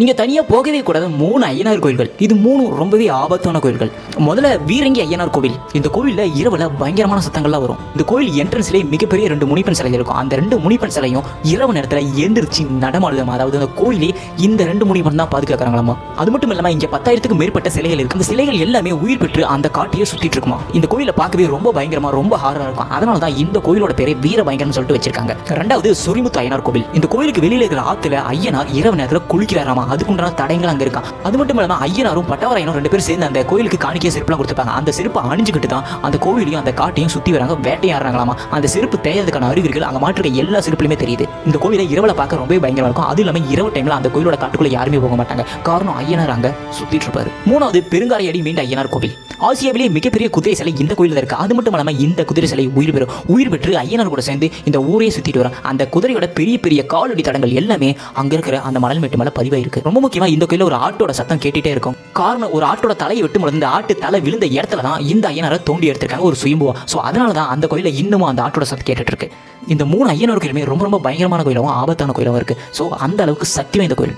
நீங்கள் தனியாக போகவே கூடாது. மூணு ஐயனார் கோயில்கள். இது மூணு ரொம்பவே ஆபத்தான கோயில்கள். முதல்ல வீரங்கி ஐயனார் கோவில். இந்த கோவிலில் இரவில் பயங்கரமான சத்தங்கள்லாம் வரும். இந்த கோயில் என்ட்ரன்ஸ்லேயே மிகப்பெரிய ரெண்டு முனிப்பன் சிலை இருக்கும். அந்த ரெண்டு முனிப்பன் சிலையும் இரவு நேரத்தில் எந்திரிச்சு நடமாடுதாமா அதாவது அந்த கோயிலே இந்த ரெண்டு முனிப்பன் தான் பாதுகாக்கிறாங்களாமா. அது மட்டும் இல்லாமல் இங்கே பத்தாயிரத்துக்கு மேற்பட்ட சிலைகள் இருக்கு. அந்த சிலைகள் எல்லாமே உயிர் பெற்று அந்த காட்டையே சுற்றிட்டு இருக்குமா. இந்த கோயிலை பார்க்கவே ரொம்ப பயங்கரமா ரொம்ப ஹாரா இருக்கும். அதனால தான் இந்த கோயிலோட பேரை வீர பயங்கரம்னு சொல்லிட்டு வச்சிருக்காங்க. ரெண்டாவது சொரிமுத்து ஐயனார் கோவில். இந்த கோயிலுக்கு வெளியில இருக்கிற ஆத்துல ஐயனார் இரவு நேரத்தில் குளிக்கிறாராமா. அதுக்குண்டான தடயங்கள் அங்க இருக்கான் அது மட்டும் இல்லாம ஐயனாரும் பட்டவராயனும் ரெண்டு பேரும் சேர்ந்து அந்த கோயிலுக்கு காணிக்கை செருப்புலாம் கொடுத்துருப்பாங்க. அந்த செருப்பை அணிஞ்சுக்கிட்டு தான் அந்த கோவிலையும் அந்த காட்டையும் சுத்தி வராங்க வேட்டையாடுறாங்களாமா. அந்த செருப்பு தேயதுக்கான அறிகுறிகள் அங்க மாட்டிருக்க எல்லா செருப்புலையுமே தெரியுது. இந்த கோவிலை இரவில் பார்க்க ரொம்பவே பயங்கரமா இருக்கும். அது இல்லாம இரவு டைம்ல அந்த கோயிலோட காட்டுக்குள்ள யாருமே போக மாட்டாங்க. காரணம் ஐயனார் அங்க சுற்றிட்டு இருப்பாரு. மூணாவது பெருங்காரையடி மீண்ட ஐயனார் கோவில். ஆசியாவிலேயே மிகப்பெரிய குதிரை சிலை இந்த கோயிலில் இருக்கு. அது மட்டும் இல்லாமல் இந்த குதிரை சிலை உயிர் பெறும். உயிர் பெற்று ஐயனார் கூட சேர்ந்து இந்த ஊரையே சுத்திட்டு வரும் அந்த குதிரையோட பெரிய பெரிய காலடி தடங்கள் எல்லாமே அங்க இருக்கிற அந்த மணல் மேட்டு மேலே பதிவாயிருக்கு. ரொம்ப முக்கியமா இந்த கோயிலில் ஒரு ஆட்டோட சத்தம் கேட்டுட்டே இருக்கும். காரணம் ஒரு ஆட்டோட தலையை விட்டு பொழுது ஆட்டு தலை விழுந்த இடத்துல தான் இந்த ஐயனாரை தோண்டி எடுத்திருக்காங்க ஒரு சுயம்புவா. ஸோ அதனால தான் அந்த கோயில இன்னமும் அந்த ஆட்டோட சத்தம் கேட்டுட்டு இருக்கு இந்த மூணு ஐயனார் கோயிலுமே ரொம்ப ரொம்ப பயங்கரமான கோயிலாகவும் ஆபத்தான கோயிலாகவும் இருக்கு. ஸோ அந்த அளவுக்கு சக்தி வாய்ந்த கோயில்.